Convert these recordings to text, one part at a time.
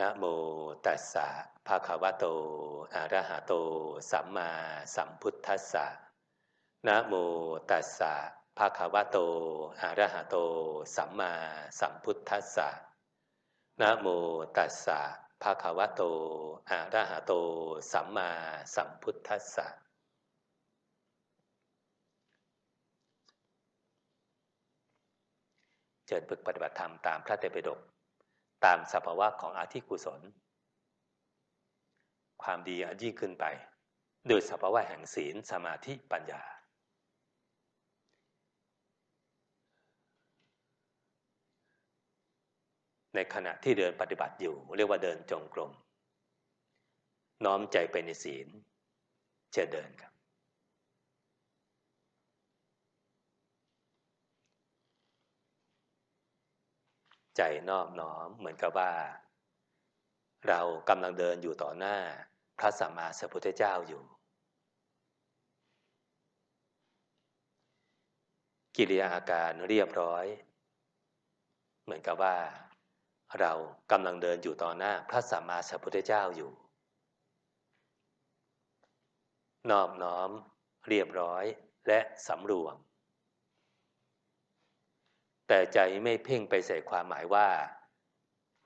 นะโมตัสสะภะคะวะโตอะระหะโต สัมมาสัมพุทธัสสะนะโมตัสสะภะคะวะโตอะระหะโต สัมมาสัมพุทธัสสะนะโมตัสสะภะคะวะโตอะระหะโต สัมมาสัมพุทธัสสะเจริญฝึกปฏิบัติธรรมตามพระเตปิฎก ตามสภาวะของอาธิกุศล ความดียิ่งขึ้นไป โดยสภาวะแห่งศีลสมาธิปัญญา ในขณะที่เดินปฏิบัติอยู่ เรียกว่าเดินจงกรม น้อมใจไปในศีลจะเดินครับ ใจนอบน้อมเหมือนกับว่า เรากำลังเดินอยู่ต่อหน้า พระสัมมาสัมพุทธเจ้าอยู่ กิริยาอาการเรียบร้อย เหมือนกับว่า เรากำลังเดินอยู่ต่อหน้า พระสัมมาสัมพุทธเจ้าอยู่ นอบน้อม เรียบร้อยและสำรวม แต่ใจไม่เพ่งไปใส่ความหมายว่า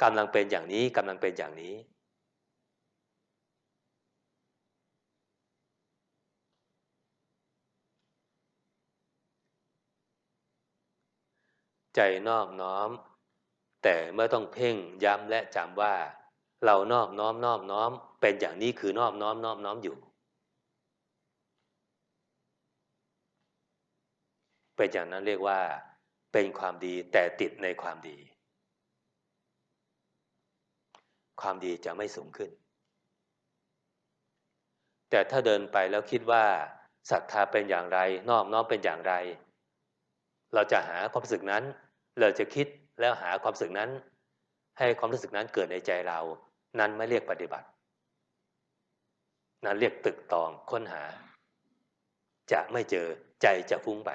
กำลังเป็นอย่างนี้กำลังเป็นอย่างนี้ ใจนอบน้อม แต่เมื่อต้องเพ่งย้ำและจำว่า เรานอบน้อมนอบน้อม เป็นอย่างนี้คือนอบน้อมนอบน้อมอยู่ เป็นอย่างนั้นเรียกว่า เป็นความดีแต่ติดในความดี ความดีจะไม่สูงขึ้น แต่ถ้าเดินไปแล้วคิดว่าศรัทธาเป็นอย่างไร นอบน้อมเป็นอย่างไร เราจะหาความรู้สึกนั้น เราจะคิดแล้วหาความรู้สึกนั้น ให้ความรู้สึกนั้นเกิดในใจเรา นั้นไม่เรียกปฏิบัติ นั้นเรียกตึกตองค้นหา จะไม่เจอใจจะฟุ้งไป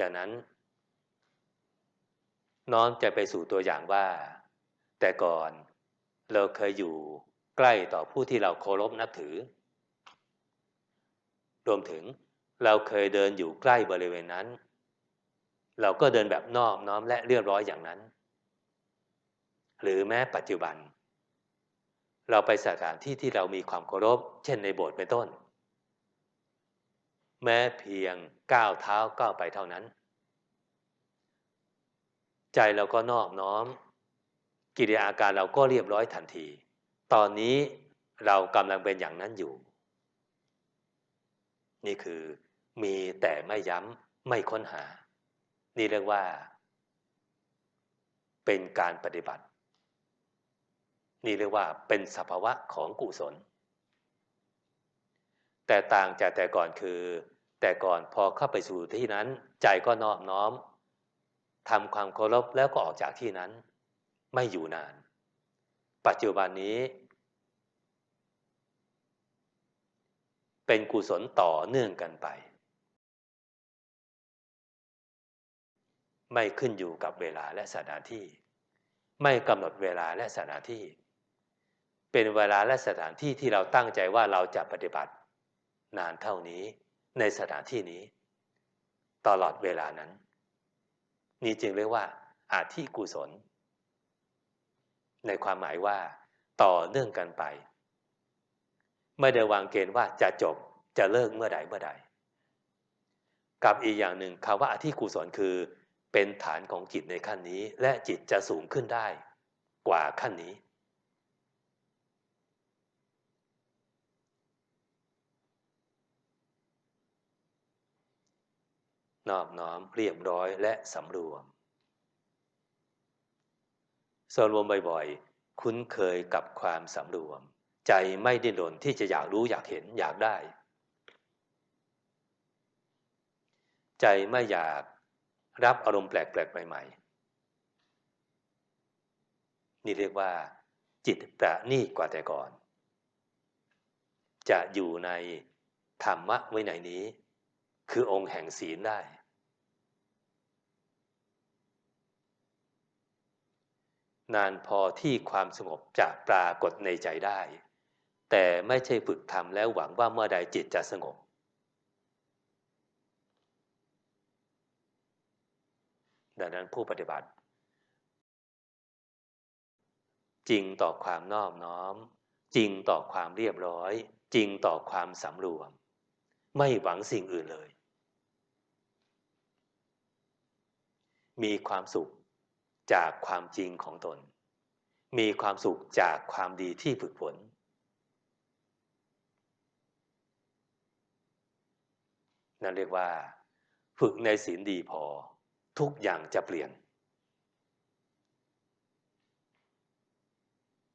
ดังนั้น น้อมจะไปสู่ตัวอย่างว่า แต่ก่อนเราเคยอยู่ใกล้ต่อผู้ที่เราเคารพนับถือ รวมถึงเราเคยเดินอยู่ใกล้บริเวณนั้น เราก็เดินแบบนอบน้อมและเรียบร้อยอย่างนั้น หรือแม้ปัจจุบัน เราไปสถานที่ที่เรามีความเคารพ เช่นในโบสถ์เป็นต้น แม้เพียงก้าวเท้าก้าวไปเท่านั้น ใจเราก็นอบน้อม กิริยาอาการเราก็เรียบร้อยทันที ตอนนี้เรากำลังเป็นอย่างนั้นอยู่ นี่คือมีแต่ไม่ย้ำไม่ค้นหา นี่เรียกว่า เป็นการปฏิบัติ นี่เรียกว่าเป็นสภาวะของกุศล แต่ต่างจากแต่ก่อนคือ แต่ก่อนพอเข้าไปสู่ที่นั้น ใจก็นอบน้อมทำความเคารพแล้วก็ออกจากที่นั้น ไม่อยู่นาน ปัจจุบันนี้ เป็นกุศลต่อเนื่องกันไป ไม่ขึ้นอยู่กับเวลาและสถานที่ ไม่กำหนดเวลาและสถานที่ เป็นเวลาและสถานที่ที่เราตั้งใจว่าเราจะปฏิบัติ นานเท่านี้ในสถานที่นี้ ตลอดเวลานั้น นี่จึงเรียกว่า อาธิกุศล ในความหมายว่า ต่อเนื่องกันไป ไม่ได้วางเกณฑ์ว่าจะจบจะเลิกเมื่อใดเมื่อใด กับอีกอย่างหนึ่งคำว่าอธิกุศลคือ เป็นฐานของจิตในขั้นนี้ และจิตจะสูงขึ้นได้ กว่าขั้นนี้ นอบน้อมเรียบร้อยและสำรวมสำรวมบ่อยๆ คุ้นเคยกับความสำรวม ใจไม่ดิ้นรนที่จะอยากรู้อยากเห็นอยากได้ ใจไม่อยากรับอารมณ์แปลกๆ ใหม่ ๆ นี่เรียกว่า จิตประนีกว่าแต่ก่อน จะอยู่ในธรรมะไว้ไหนนี้ คือองค์แห่งศีลได้ นานพอที่ความสงบจะปรากฏในใจได้ แต่ไม่ใช่ฝึกทำแล้วหวังว่าเมื่อใดจิตจะสงบ ดังนั้นผู้ปฏิบัติ จริงต่อความนอบน้อม จริงต่อความเรียบร้อย จริงต่อความสำรวม ไม่หวังสิ่งอื่นเลย มีความสุข จากความจริงของตน มีความสุขจากความดีที่ฝึกฝนนั่นเรียกว่า ฝึกในศีลดีพอ ทุกอย่างจะเปลี่ยน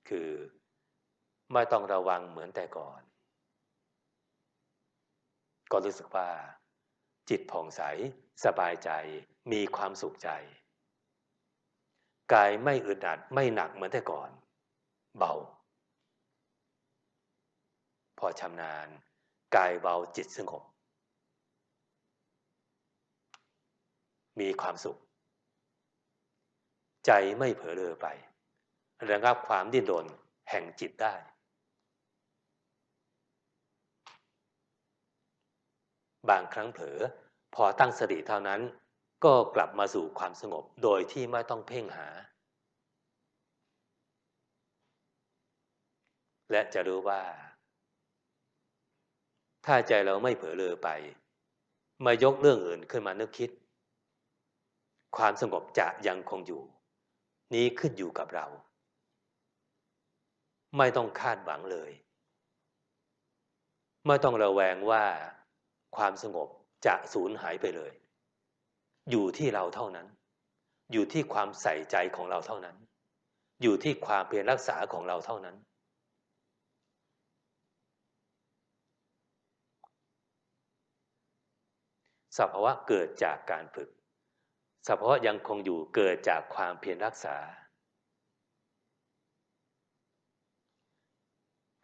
คือไม่ต้องระวังเหมือนแต่ก่อน ก็รู้สึกว่า จิตผ่องใส สบายใจมีความสุขใจ กายไม่อึดอัดไม่หนักเหมือนแต่ก่อน เบา พอชำนาญ กายเบาจิตสงบมีความสุข ใจไม่เผลอเลอไประงับความดิ้นรนแห่งจิตได้ บางครั้งเผลอพอตั้งสติเท่านั้น ก็กลับมาสู่ความสงบโดยที่ไม่ต้องเพ่งหา และจะรู้ว่า ถ้าใจเราไม่เผลอเลยไป มายกเรื่องอื่นขึ้นมานึกคิด ความสงบจะยังคงอยู่ นี้ขึ้นอยู่กับเรา ไม่ต้องคาดหวังเลย ไม่ต้องระแวงว่าความสงบจะสูญหายไปเลย อยู่ที่เราเท่านั้น อยู่ที่ความใส่ใจของเราเท่านั้น อยู่ที่ความเพียรรักษาของเราเท่านั้น สภาวะเกิดจากการฝึก สภาวะยังคงอยู่เกิดจากความเพียรรักษา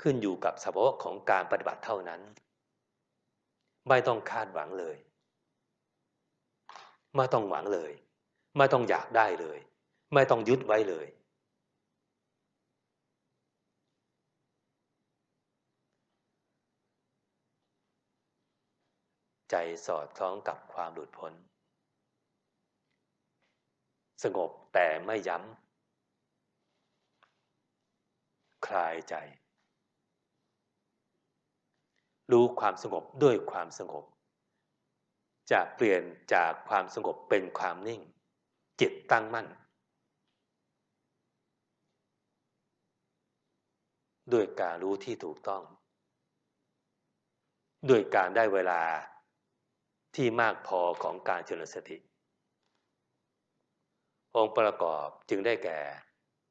ขึ้นอยู่กับสภาวะของการปฏิบัติเท่านั้น ไม่ต้องคาดหวังเลย ไม่ต้องหวังเลย ไม่ต้องอยากได้เลย ไม่ต้องยึดไว้เลย ใจสอดคล้องกับความหลุดพ้น สงบแต่ไม่ย้ำ คลายใจ รู้ความสงบด้วยความสงบ จะเปลี่ยนจากความสงบเป็นความนิ่ง จิตตั้งมั่น ด้วยการรู้ที่ถูกต้อง ด้วยการได้เวลาที่มากพอของการเจริญสติ องค์ประกอบจึงได้แก่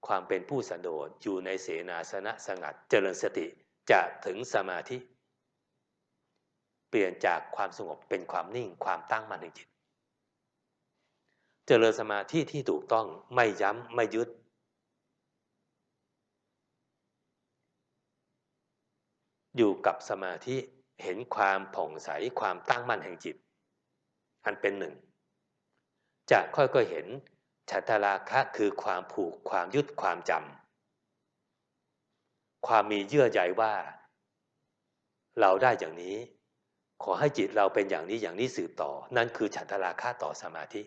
ความเป็นผู้สันโดษอยู่ในเสนาสนะสงัดเจริญสติจะถึงสมาธิ เปลี่ยนจากความสงบเป็นความนิ่งความตั้งมั่นในจิต เจริญสมาธิที่ถูกต้องไม่ย้ำไม่ยึด อยู่กับสมาธิเห็นความผ่องใสความตั้งมั่นแห่งจิต อันเป็นหนึ่งจะค่อยๆเห็นฉัตราคะคือความผูกความยึดความจำความมีเยื่อใยว่า เราได้อย่างนี้ ขอให้จิตเราเป็นอย่างนี้อย่างนี้สืบต่อ นั่นคือฉันทราคาต่อสมาธิ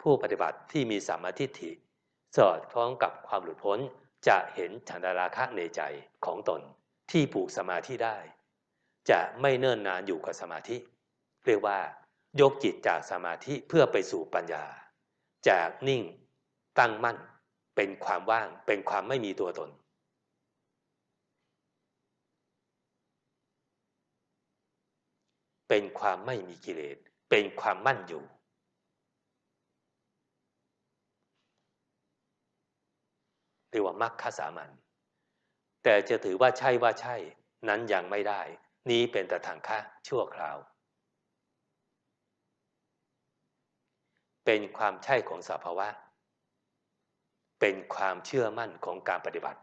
ผู้ปฏิบัติที่มีสมาธิฐิสอดคล้องกับความหลุดพ้นจะเห็นฉันทราคะในใจของตนที่ผูกสมาธิได้ จะไม่เนิ่นนานอยู่กับสมาธิ เรียกว่ายกจิตจากสมาธิเพื่อไปสู่ปัญญา จากนิ่ง ตั้งมั่น เป็นความว่างเป็นความไม่มีตัวตน เป็นความไม่มีกิเลส เป็นความมั่นอยู่เรียกว่ามัคคสามัญแต่จะถือว่าใช่ว่าใช่ นั้นยังไม่ได้ นี้เป็นแต่ทางค่าชั่วคราว เป็นความใช่ของสภาวะ เป็นความเชื่อมั่นของการปฏิบัติ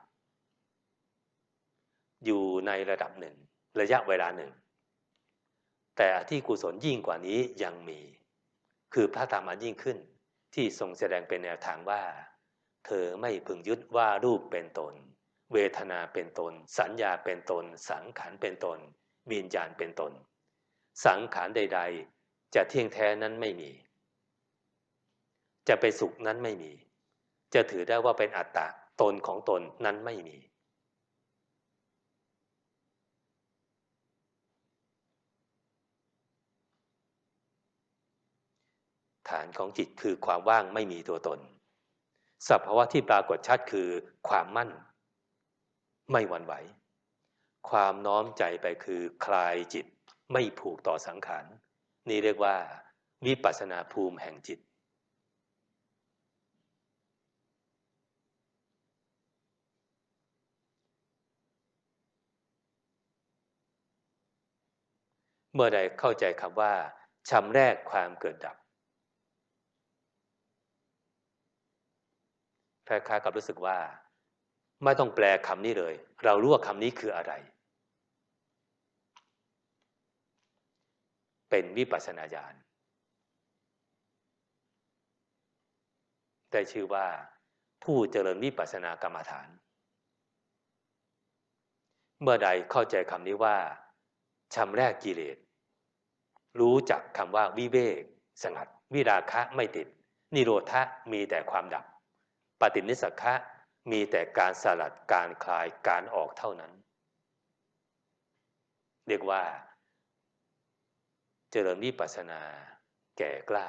อยู่ในระดับหนึ่ง ระยะเวลาหนึ่ง แต่ที่กุศลยิ่งกว่านี้ยังมี คือพระธรรมอันยิ่งขึ้น ที่ทรงแสดงเป็นแนวทางว่า เธอไม่พึงยึดว่ารูปเป็นตน เวทนาเป็นตน สัญญาเป็นตน สังขารเป็นตน วิญญาณเป็นตน สังขารใด ๆ จะเที่ยงแท้นั้นไม่มี จะไปสุขนั้นไม่มี จะถือได้ว่าเป็นอัตตะตนของตนนั้นไม่มี ฐานของจิตคือความว่างไม่มีตัวตนสภาวะที่ปรากฏชัดคือความมั่น ไม่หวั่นไหว ความน้อมใจไปคือคลายจิตไม่ผูกต่อสังขาร นี่เรียกว่า วิปัสนาภูมิแห่งจิต เมื่อใดเข้าใจคำว่าชำแรกความเกิดดับ คล้ายๆกับรู้สึกว่า ไม่ต้องแปลคำนี้เลย เรารู้ว่าคำนี้คืออะไร เป็นวิปัสสนาญาณได้ชื่อว่า ผู้เจริญวิปัสสนากรรมฐาน เมื่อใดเข้าใจคำนี้ว่าชำแรกกิเลส รู้จักคำว่าวิเวก สงัด วิราคะไม่ติด นิโรธะมีแต่ความดับ ปฏินิสักะมีแต่การสลัดการคลายการออกเท่านั้น เรียกว่า เจริญวิปัสนา แก่กล้า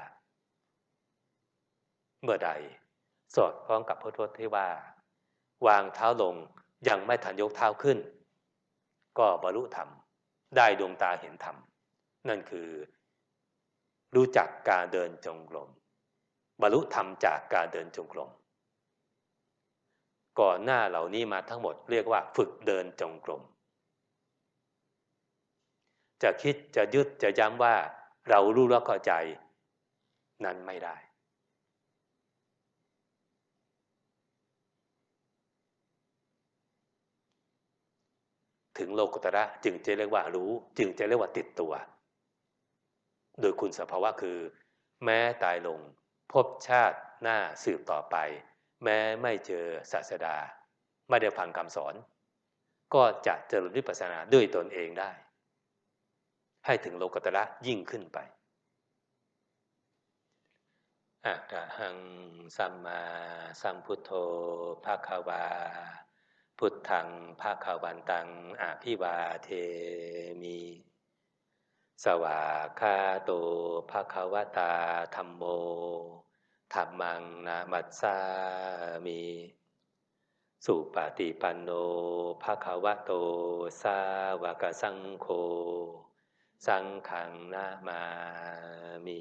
เมื่อใด สอดคล้องกับพระทศที่ว่า วางเท้าลงยังไม่ทันยกเท้าขึ้น ก็บรรลุธรรม ได้ดวงตาเห็นธรรม นั่นคือ รู้จักการเดินจงกรมบรรลุธรรมจากการเดินจงกรม ก่อนหน้าเหล่านี้มาทั้งหมดเรียกว่าฝึกเดินจงกรม จะคิดจะยึดจะย้ำว่าเรารู้แล้วเข้าใจนั้นไม่ได้ ถึงโลกุตระจึงจะเรียกว่ารู้ จึงจะเรียกว่าติดตัว โดยคุณสภาวะคือ แม้ตายลงพบชาติหน้าสืบต่อไป แม้ไม่เจอศาสดา ไม่ได้ฟังคำสอน ก็จะเจริญวิปัสสนาด้วยตนเองได้ ให้ถึงโลกตระยิ่งขึ้นไปอะระหังสัมมาสัมพุทโธภาคาวา พุทธังภาคาวันตังอภิวาเทมี สวาคาโตภาคาวตาธรรมโม ธรรมังนามัสสามีสุปฏิปันโนภะคะวะโต สาวกสังโฆ สังขังนามามี